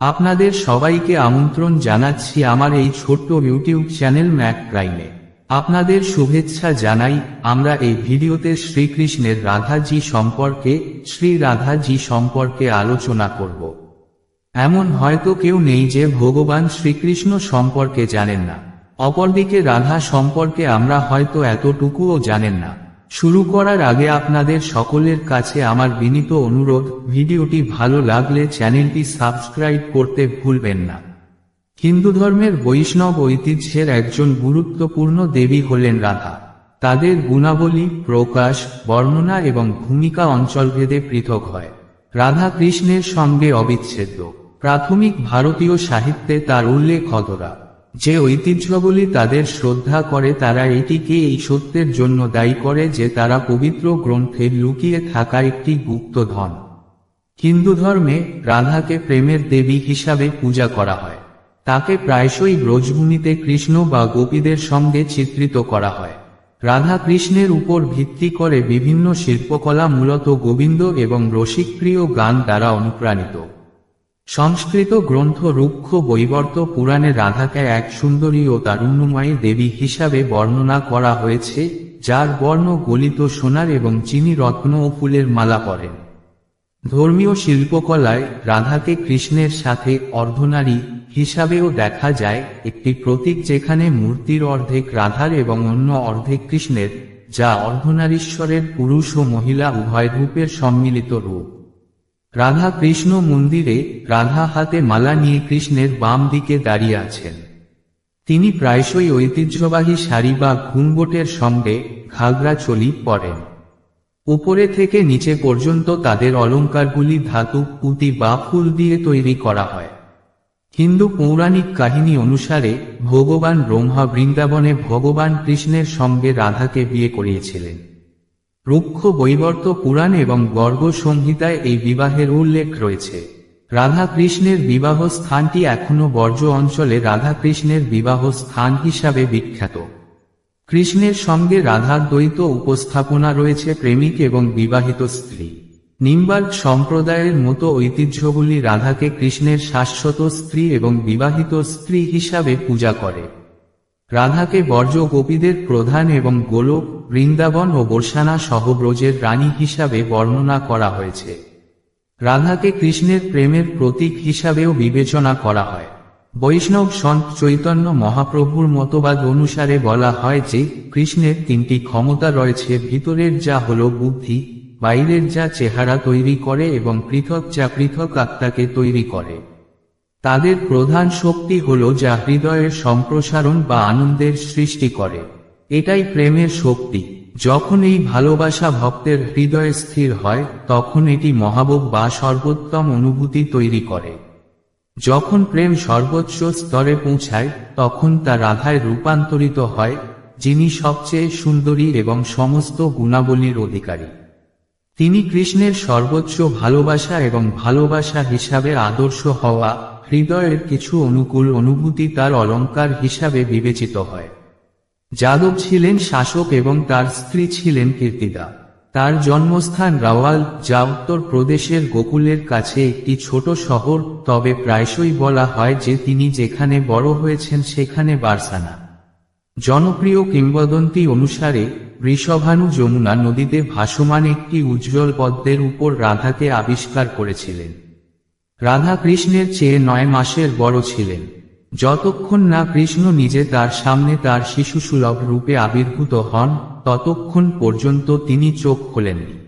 আপনাদের সবাইকে আমন্ত্রণ জানাচ্ছি আমার এই ছোট্ট ইউটিউব চ্যানেল ম্যাক প্রাইমে আপনাদের শুভেচ্ছা জানাই, আমরা এই ভিডিওতে শ্রীকৃষ্ণের রাধাজি সম্পর্কে, শ্রী রাধাজি সম্পর্কে আলোচনা করব। এমন হয়তো কেউ নেই যে ভগবান শ্রীকৃষ্ণ সম্পর্কে জানেন না। অপরদিকে রাধা সম্পর্কে আমরা হয়তো এতটুকুও জানেন না। শুরু করার আগে আপনাদের সকলের কাছে আমার বিনীত অনুরোধ, ভিডিওটি ভালো লাগলে চ্যানেলটি সাবস্ক্রাইব করতে ভুলবেন না। হিন্দু ধর্মের বৈষ্ণব ঐতিহ্যের একজন গুরুত্বপূর্ণ দেবী হলেন রাধা। তাদের গুণাবলী, প্রকাশ, বর্ণনা এবং ভূমিকা অঞ্চলভেদে পৃথক হয়। রাধা কৃষ্ণের সঙ্গে অবিচ্ছেদ্য। প্রাথমিক ভারতীয় সাহিত্যে তার উল্লেখ অতরা যে ঐতিহ্যগুলি তাদের শ্রদ্ধা করে, তারা এটিকে এই সত্যের জন্য দায়ী করে যে তারা পবিত্র গ্রন্থে লুকিয়ে থাকা একটি গুপ্ত ধন। হিন্দু ধর্মে রাধাকে প্রেমের দেবী হিসাবে পূজা করা হয়। তাকে প্রায়শই ব্রজভূমিতে কৃষ্ণ বা গোপীদের সঙ্গে চিত্রিত করা হয়। রাধা কৃষ্ণের উপর ভিত্তি করে বিভিন্ন শিল্পকলা মূলত গোবিন্দ এবং রসিকপ্রিয় গান দ্বারা অনুপ্রাণিত। সংস্কৃত গ্রন্থ রুক্ষ বৈবর্ত পুরাণে রাধাকে এক সুন্দরী ও তারুণ্যময়ী দেবী হিসাবে বর্ণনা করা হয়েছে, যার বর্ণ গলিত সোনার এবং চিনি রত্ন ও ফুলের মালা পরেন ধর্মীয় শিল্পকলায় রাধাকে কৃষ্ণের সাথে অর্ধনারী হিসাবেও দেখা যায়, একটি প্রতীক যেখানে মূর্তির অর্ধেক রাধার এবং অন্য অর্ধেক কৃষ্ণের, যা অর্ধনারীশ্বরের পুরুষ ও মহিলা উভয় রূপের সম্মিলিত রূপ। রাধা কৃষ্ণ মন্দিরে রাধা হাতে মালা নিয়ে কৃষ্ণের বাম দিকে দাঁড়িয়ে আছেন। তিনি প্রায়শই ঐতিহ্যবাহী শাড়ি বা ঘুমবোটের সঙ্গে ঘাগরা চলি পরেন। উপরে থেকে নিচে পর্যন্ত তাদের অলঙ্কারগুলি ধাতু, পুঁতি বা ফুল দিয়ে তৈরি করা হয়। হিন্দু পৌরাণিক কাহিনী অনুসারে ভগবান ব্রহ্মা বৃন্দাবনে ভগবান কৃষ্ণের সঙ্গে রাধাকে বিয়ে করিয়েছিলেন। রুক্ষ বৈবর্ত পুরাণ এবং গর্গ সংহিতায় এই বিবাহের উল্লেখ রয়েছে। রাধাকৃষ্ণের বিবাহ স্থানটি এখনও বর্জ্য অঞ্চলে রাধাকৃষ্ণের বিবাহ স্থান হিসাবে বিখ্যাত। কৃষ্ণের সঙ্গে রাধার দ্বৈত উপস্থাপনা রয়েছে প্রেমিক এবং বিবাহিত স্ত্রী। নিম্বার্ক সম্প্রদায়ের মতো ঐতিহ্যগুলি রাধাকে কৃষ্ণের শাশ্বত স্ত্রী এবং বিবাহিত স্ত্রী হিসাবে পূজা করে। রাধাকে বর্জ্য গোপীদের প্রধান এবং গোলক বৃন্দাবন ও বর্ষানা সহ ব্রজের রানী হিসাবে বর্ণনা করা হয়েছে। রাধাকে কৃষ্ণের প্রেমের প্রতীক হিসাবেও বিবেচনা করা হয়। বৈষ্ণব সন্ত চৈতন্য মহাপ্রভুর মতবাদ অনুসারে বলা হয় যে, কৃষ্ণের তিনটি ক্ষমতা রয়েছে, ভিতরের যা হল বুদ্ধি, বাইরের যা চেহারা তৈরি করে এবং পৃথক যা পৃথক আত্মাকে তৈরি করে। তাদের প্রধান শক্তি হল যা হৃদয়ের সম্প্রসারণ বা আনন্দের সৃষ্টি করে। এটাই প্রেমের শক্তি। যখন এই ভালোবাসা ভক্তের হৃদয়ে স্থির হয়, তখন এটি মহাবোগ বা সর্বোত্তম অনুভূতি তৈরি করে। যখন প্রেম সর্বোচ্চ স্তরে পৌঁছায়, তখন তা রাধায় রূপান্তরিত হয়, যিনি সবচেয়ে সুন্দরী এবং সমস্ত গুণাবলীর অধিকারী। তিনি কৃষ্ণের সর্বোচ্চ ভালোবাসা এবং ভালোবাসা হিসাবে আদর্শ হওয়া, হৃদয়ের কিছু অনুকূল অনুভূতি তার অলঙ্কার হিসাবে বিবেচিত হয়। যাদব ছিলেন শাসক এবং তার স্ত্রী ছিলেন কীর্তিদা। তার জন্মস্থান রাওয়াল, যা উত্তর প্রদেশের গোকুলের কাছে একটি ছোট শহর, তবে প্রায়শই বলা হয় যে তিনি যেখানে বড় হয়েছেন সেখানে বার্সানা। জনপ্রিয় কিংবদন্তি অনুসারে বৃষভানু যমুনা নদীতে ভাসমান একটি উজ্জ্বল পদ্মের উপর রাধাকে আবিষ্কার করেছিলেন। রাধা কৃষ্ণের চেয়ে নয় মাসের বড় ছিলেন। যতক্ষণ না কৃষ্ণ নিজে তার সামনে তার শিশুসুলভ রূপে আবির্ভূত হন, ততক্ষণ পর্যন্ত তিনি চোখ খোলেননি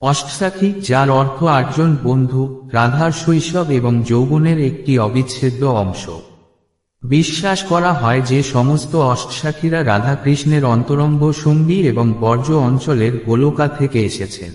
অষ্টসাখী, যার অর্থ আটজন বন্ধু, রাধার শৈশব এবং যৌবনের একটি অবিচ্ছেদ্য অংশ। বিশ্বাস করা হয় যে সমস্ত অষ্টসাখীরা রাধা কৃষ্ণের অন্তরঙ্গ সঙ্গী এবং বর্জ্য অঞ্চলের গোলকা থেকে এসেছেন।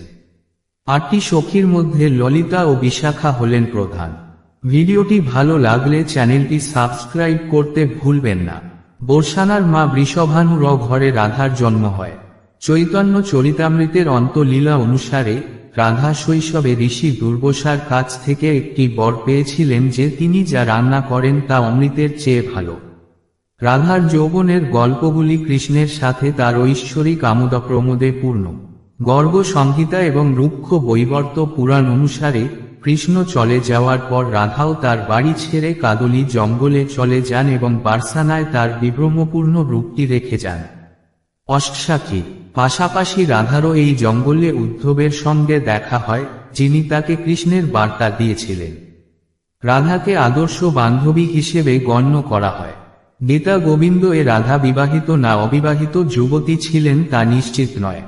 আটটি সখীর মধ্যে ললিতা ও বিশাখা হলেন প্রধান। ভিডিওটি ভালো লাগলে চ্যানেলটি সাবস্ক্রাইব করতে ভুলবেন না। বর্ষানার মা বৃষভানুর ঘরে রাধার জন্ম হয়। চৈতন্য চরিতামৃতের অন্তলীলা অনুসারে রাধা শৈশবে ঋষি দুর্বসার কাছ থেকে একটি বর পেয়েছিলেন যে তিনি যা রান্না করেন তা অমৃতের চেয়ে ভালো। রাধার যৌবনের গল্পগুলি কৃষ্ণের সাথে তার ঐশ্বরিক আমোদা প্রমোদে পূর্ণ। গর্গ সংহিতা এবং রুক্ষ বৈবর্ত পুরাণ অনুসারে কৃষ্ণ চলে যাওয়ার পর রাধাও তার বাড়ি ছেড়ে কাদলি জঙ্গলে চলে যান এবং বার্সানায় তার বিভ্রমপূর্ণ রূপটি রেখে যান। অষ্টসাখী পাশাপাশি রাধারও এই জঙ্গলে উদ্ধবের সঙ্গে দেখা হয়, যিনি তাকে কৃষ্ণের বার্তা দিয়েছিলেন। রাধাকে আদর্শ বান্ধবী হিসেবে গণ্য করা হয়। গীতা গোবিন্দ এ রাধা বিবাহিত না অবিবাহিত যুবতী ছিলেন তা নিশ্চিত নয়।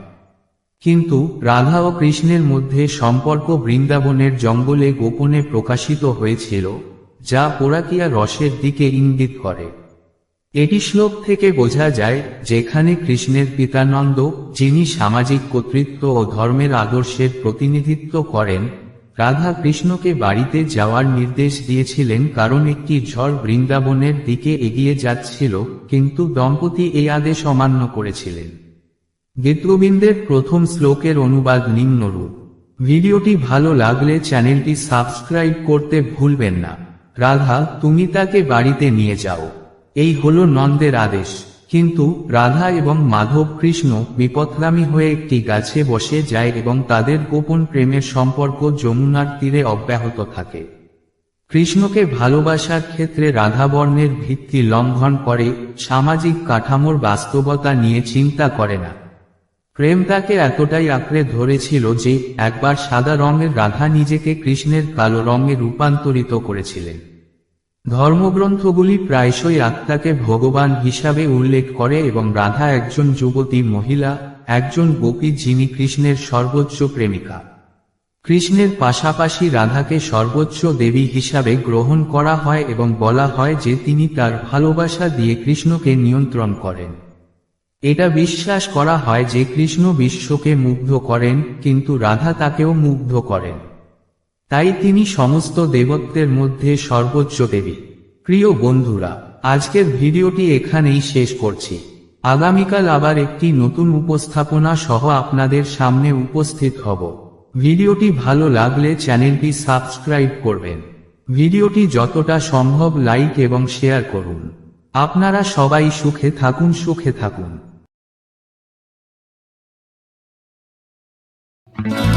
কিন্তু রাধা ও কৃষ্ণের মধ্যে সম্পর্ক বৃন্দাবনের জঙ্গলে গোপনে প্রকাশিত হয়েছিল, যা পোড়াকিয়া রসের দিকে ইঙ্গিত করে। এটি শ্লোক থেকে বোঝা যায়, যেখানে কৃষ্ণের পিতানন্দ, যিনি সামাজিক কর্তৃত্ব ও ধর্মের আদর্শের প্রতিনিধিত্ব করেন, রাধা কৃষ্ণকে বাড়িতে যাওয়ার নির্দেশ দিয়েছিলেন কারণ একটি ঝড় বৃন্দাবনের দিকে এগিয়ে যাচ্ছিল, কিন্তু দম্পতি এই আদেশ অমান্য করেছিলেন। গীতগোবিন্দের প্রথম শ্লোকের অনুবাদ নিম্নরূপ। ভিডিওটি ভালো লাগলে চ্যানেলটি সাবস্ক্রাইব করতে ভুলবেন না। রাধা, তুমি তাকে বাড়িতে নিয়ে যাও। এই হলো নন্দের আদেশ। কিন্তু রাধা এবং মাধব কৃষ্ণ বিপথগামী হয়ে একটি গাছে বসে যায় এবং তাদের গোপন প্রেমের সম্পর্ক যমুনার তীরে অব্যাহত থাকে। কৃষ্ণকে ভালোবাসার ক্ষেত্রে রাধাবর্ণের ভিত্তি লঙ্ঘন করে, সামাজিক কাঠামোর বাস্তবতা নিয়ে চিন্তা করে না। প্রেম তাকে এতটাই আঁকড়ে ধরেছিল যে, একবার সাদা রঙের রাধা নিজেকে কৃষ্ণের কালো রঙে রূপান্তরিত করেছিলেন। ধর্মগ্রন্থগুলি প্রায়শই আত্মাকে ভগবান হিসাবে উল্লেখ করে এবং রাধা একজন যুবতী মহিলা, একজন গোপী যিনি কৃষ্ণের সর্বোচ্চ প্রেমিকা। কৃষ্ণের পাশাপাশি রাধাকে সর্বোচ্চ দেবী হিসাবে গ্রহণ করা হয় এবং বলা হয় যে তিনি তার ভালোবাসা দিয়ে কৃষ্ণকে নিয়ন্ত্রণ করেন। এটা বিশ্বাস করা হয় যে কৃষ্ণ বিশ্বকে মুগ্ধ করেন, কিন্তু রাধা তাকেও মুগ্ধ করেন। তাই তিনি সমস্ত দেবত্বের মধ্যে সর্বোচ্চ দেবী। প্রিয় বন্ধুরা, আজকের ভিডিওটি এখানেই শেষ করছি। আগামীকাল আবার একটি নতুন উপস্থাপনা সহ আপনাদের সামনে উপস্থিত হব। ভিডিওটি ভালো লাগলে চ্যানেলটি সাবস্ক্রাইব করবেন। ভিডিওটি যতটা সম্ভব লাইক এবং শেয়ার করুন। আপনারা সবাই সুখে থাকুন সুখে থাকুন। Mm-hmm.